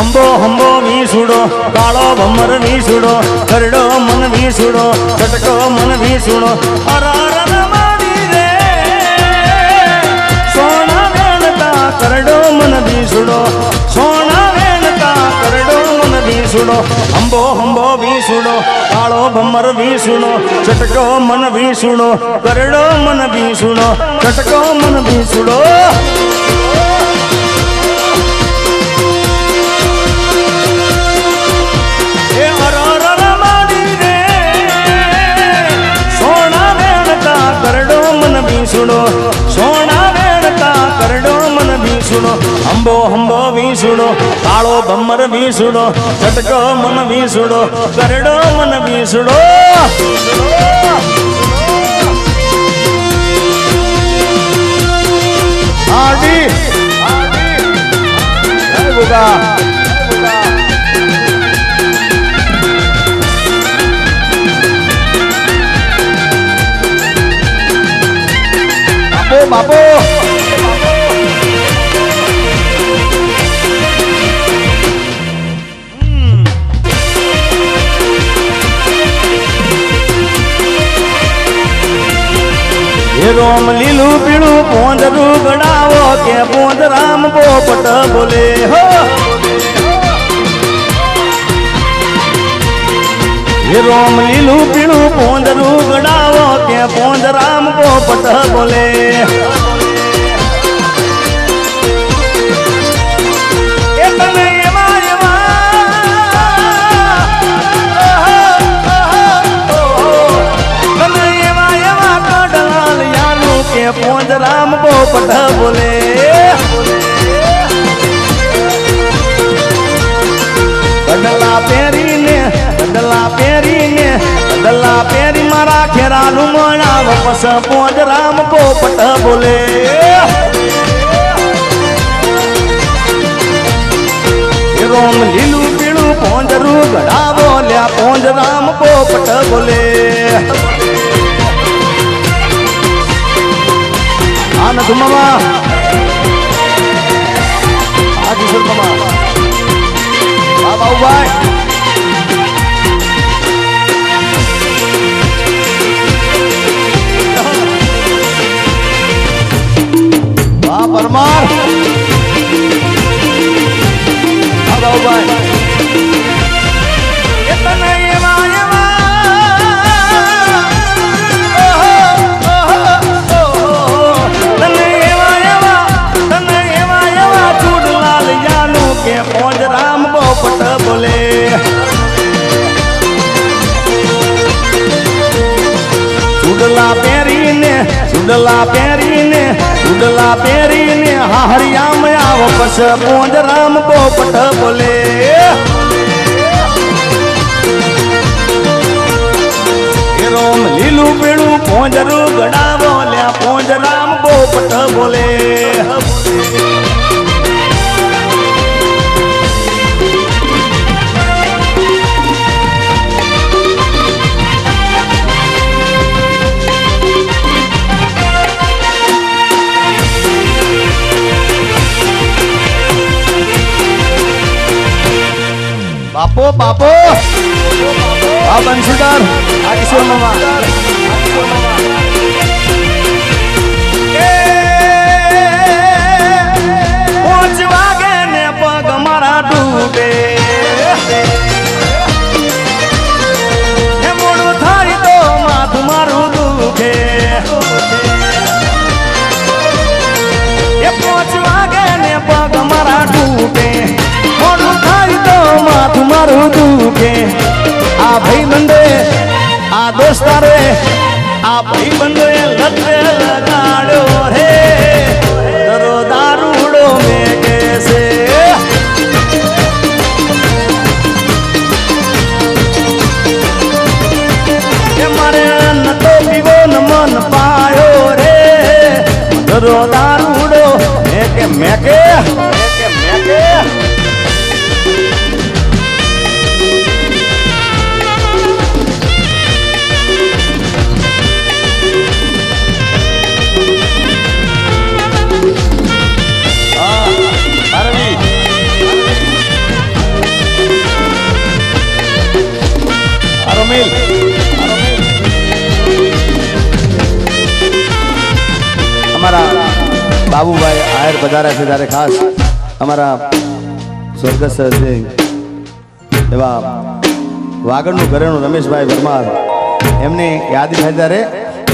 అంబో హంబో వీసుడో కాళో బొమ్మర వీసుడో కరుడో మన వీసుడో కటకో మన వీసుడో కరడో మన వీసుడో సోనా వేణత కరడో మన వీసుడో అంబో హంబో వీసుడో కాళో బొమ్మర వీసుడో చటకో మన వీసుడో కరడో మన వీసుడో చటకో మన వీసుడో મન બીસુડો સોના વેણતા કરડો મન બીસુડો અંબો હંબો બીસુડો કાળો ભમર બીસુડો ચટકો મન બીસુડો કરડો મન બીસુડો આડી જય બાપો. બાપો એ રોમ લીલું પીળું પોંદરું ગડાવો કે પોંદ રામ પોપટ બોલે હો. એ રોમ લીલું પીણું પોંદરું ગડાવો કે પોંદ રામ પોપટ બોલે. બોલે રોમ લીલું પીળું પોંજરું ગડાવો બોલ્યા પોંજ રામ પોપટ બોલે આનંદ મામા આ કિશોર મામા બાબા બાબુભાઈ એવા પરમાર કે પોંજ રામ પોપટ ચૂડલા પહેરીને ઉડલા પહેરીને ઉડલા પહેરીને. હાહરિયામ આવ પસ પોંજ રામ પોપટ બોલે. રોમ લીલું પીળું પોંજરું ગડા બોલ્યા, પોંજ રામ પોપટ બોલે. બાપો. આ બંસીદાર આ કિશોર મામા પાંચ વાગે ને પગ મારા ડૂબે. મોડું થાય તો માથું મારું દુખે. પાંચ વાગે ને પગ મારા ડૂબે. મોડું થાય તો માથું મારું દુખે આ ભાઈ બંધે આ દોસ્તારે આ ભાઈ બંધે લતે લગાડ્યો રે દરો દારૂડો મેં કેસે એ મારે નતો પીવો ન મન પાયો રે દરો દારૂડો મેકે મેકે મેકે મેકે પધાર્યા છે ત્યારે ખાસ અમારા સ્વર્ગસ્થ છે એવા વાગડનું ઘરેણું રમેશભાઈ પરમાર. એમની યાદી થાય ત્યારે,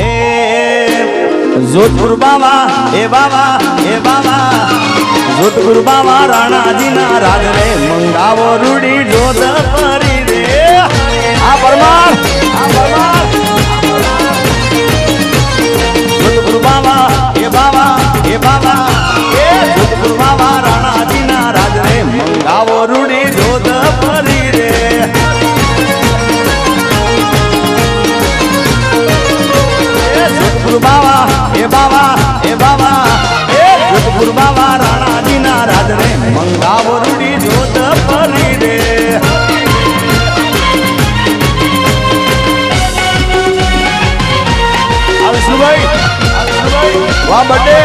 એ જોધપુર બાવા, એ બાવા એ બાવા, જોધપુર બાવા રાણાજીના રાજ રે, મંગાવો રૂડી જોધ પરી રે. આ પરમાર. જોધપુર બાવા, એ બાવા એ બાવા. મંગાવો રૂડી જોધ પરી રે જોધપુર બાવા એ બાવા એ બાવા એ જોધપુર બાવા રાણાજીના રાજ રે. મંગાવો રૂડી જોધ પરી રે વાહ વાહ બર્થડે.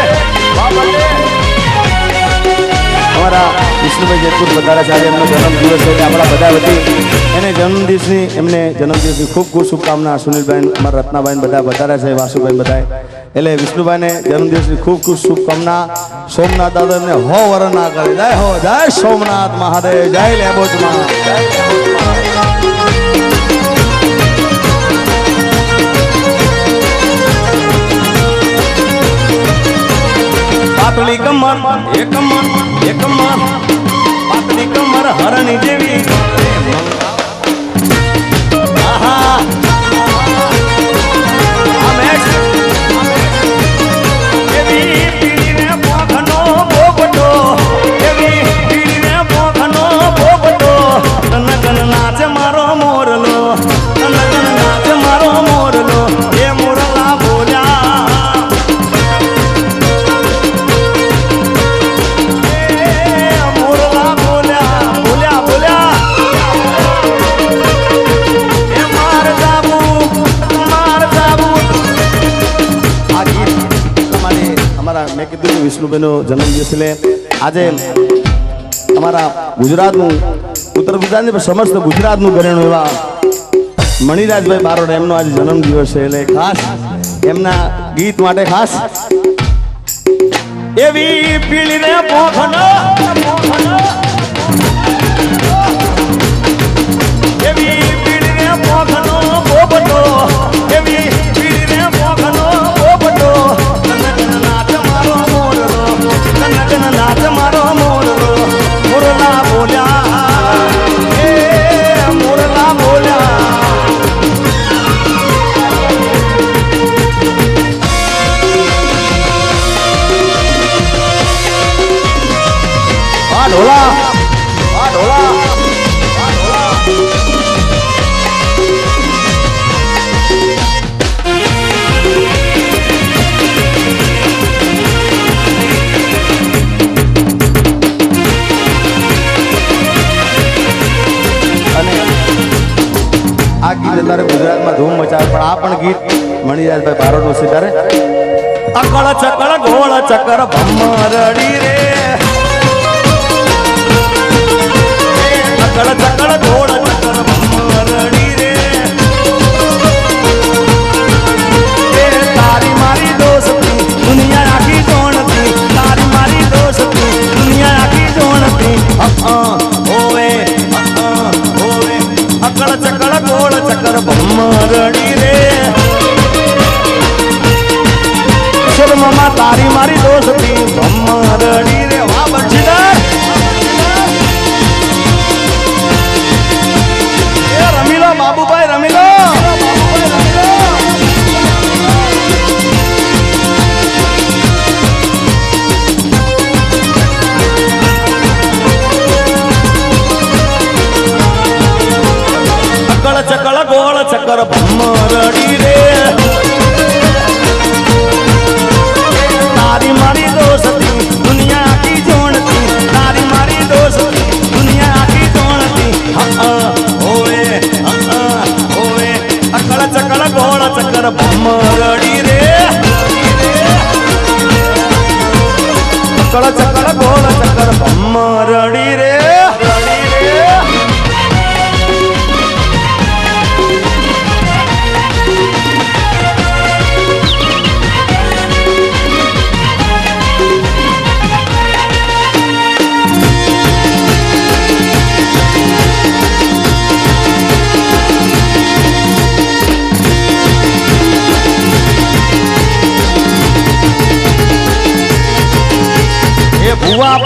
અમારા વિષ્ણુભાઈ જેતપુર છે. આજે એમનો જન્મદિવસ છે. આપણા બધા વતી એને જન્મદિવસની એમને જન્મદિવસની ખૂબ ખૂબ શુભકામના સુનિલભાઈ અમારા રત્નાભાઈ બધા વધારે છે વાસુભાઈ બધા એટલે વિષ્ણુભાઈને જન્મદિવસની ખૂબ ખૂબ શુભકામના. સોમનાથ દાદા એમને હો વરણ ના કરે જય હો, જય સોમનાથ મહાદેવ. જય લેબોજ પાતળી કમર, એક મન, એક કમર પાતળી કમર હરણી જેવી. કીધું જન્મદિવસ એટલે આજે અમારા ગુજરાતનું, ઉત્તર ગુજરાતની સમસ્ત ગુજરાતનું ઘરેણું એવા મણિરાજભાઈ બારોડ, એમનો આજે જન્મદિવસ છે એટલે ખાસ એમના ગીત માટે ખાસ એવી પોખનો પોખનો. એવી પીળી પોખનો પોપટો ઢોલા આ ગીત અત્યારે ગુજરાતમાં ધૂમ મચાવે પણ આ પણ ગીત મણિરાજભાઈ બારોટનું ત્યારે. અકળ ચકળ ગોળ ચકર ભમરડી રે. અકળ ચકળ ગોળ ચકર ભમરડી રે.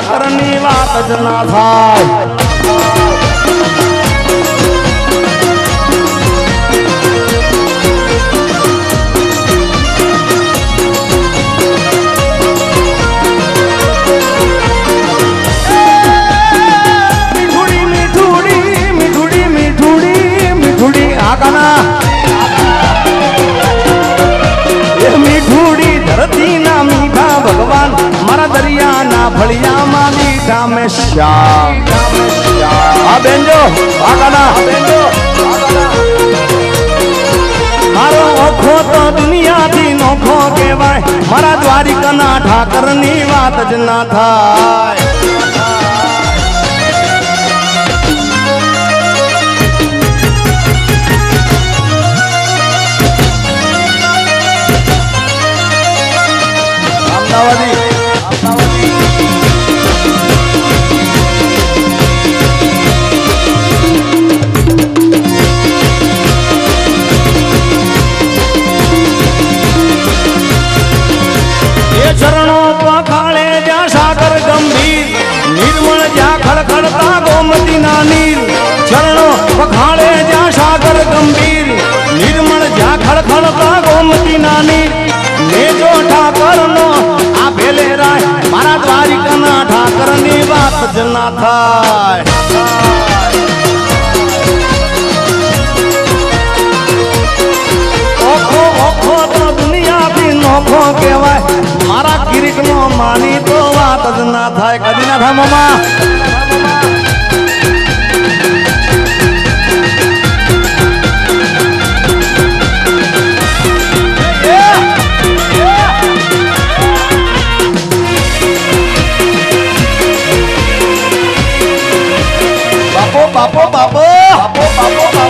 ઠાકરની વાત જ ના થાય. મીઠુડી મારા દરિયાના ફળિયામાં મીઠા આ બેનજો મારો ઓખો તો દુનિયાથી નોખો કહેવાય. મારા દ્વારિકાના ઠાકરની વાત જ ના થાય. ચરણો પખાળે જ્યાં સાગર ગંભીર, નિર્મળ જ્યાં ખડખડતા ગોમતીના નીર. ચરણો પખાળે જ્યાં સાગર ગંભીર, નિર્મળ જ્યાં ખડખડતા ગોમતીના નીર. મેજો ઠાકરનો આ ભેલે રાય, મારા દ્વારિકાના ઠાકરની વાત જ ના થાય. નોખો કહેવાય. મારા કિરીટનો માની તો વાત જ ના થાય. કદી ના થાય મામા. બાપો બાપો બાપો. બાપો બાપો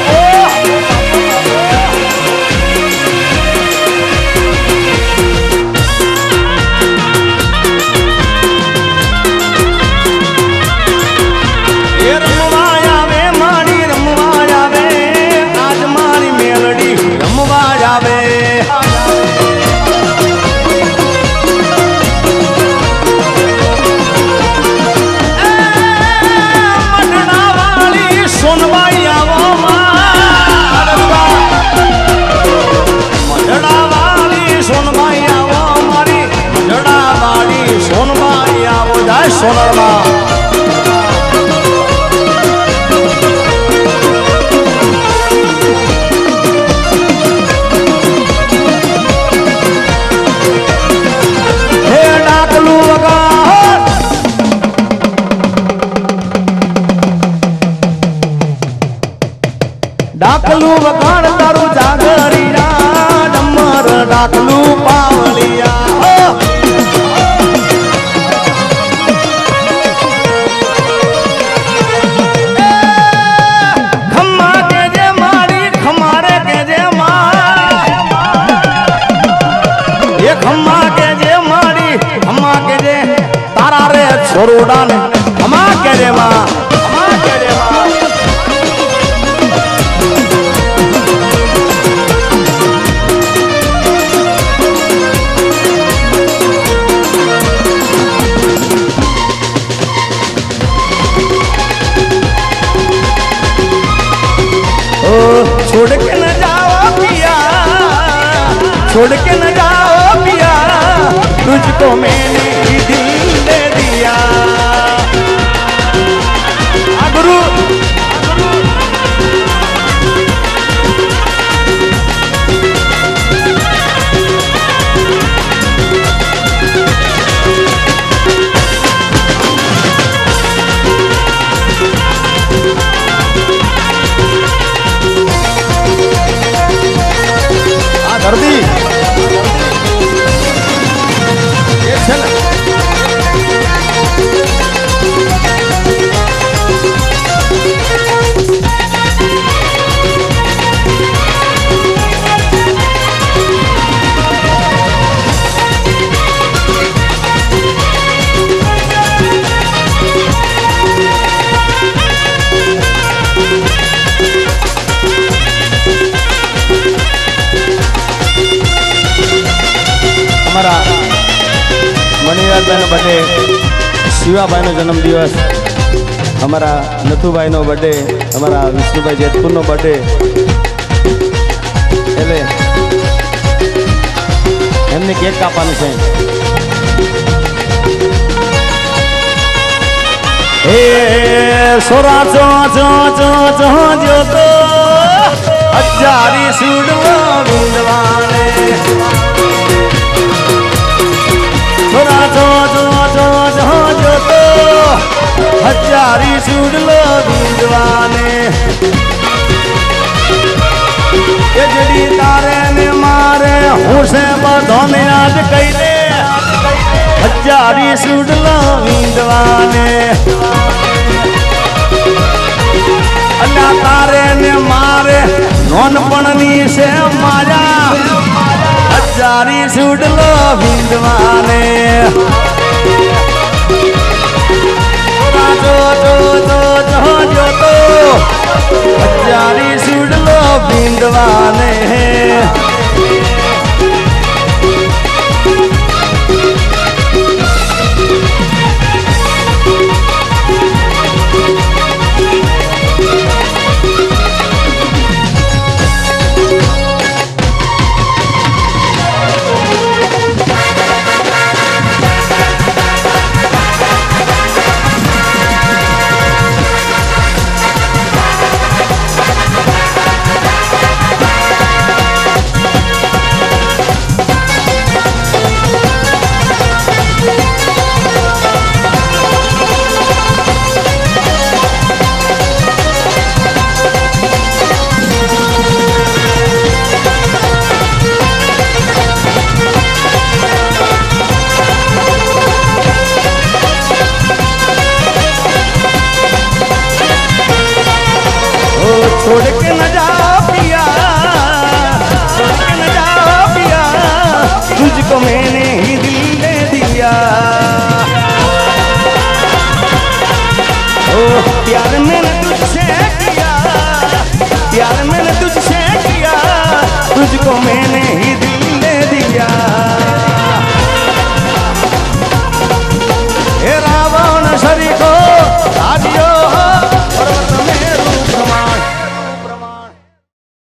માં બર્થડે શિવાભાઈનો જન્મદિવસ, અમારા નથુભાઈનો બર્થડે, અમારા વિષ્ણુભાઈ જેતપુરનો બર્થડે. એટલે એમને કેક કાપવાનું છે. હે સોરા ચો ચો ચો ચો જો તો હજારી સુડવા વિંદવાને હજારી સુડલો વિંદવાને એજડી તારે ને મારે, હું છે બધાને આજ કહી દે હજારી સુડલો વિંદવાને અલ્લા તારે ને મારે નોનપણની છે મારા હજારી સુડલો વિંદવાને હજારી સુડલો વિંદવાને ओ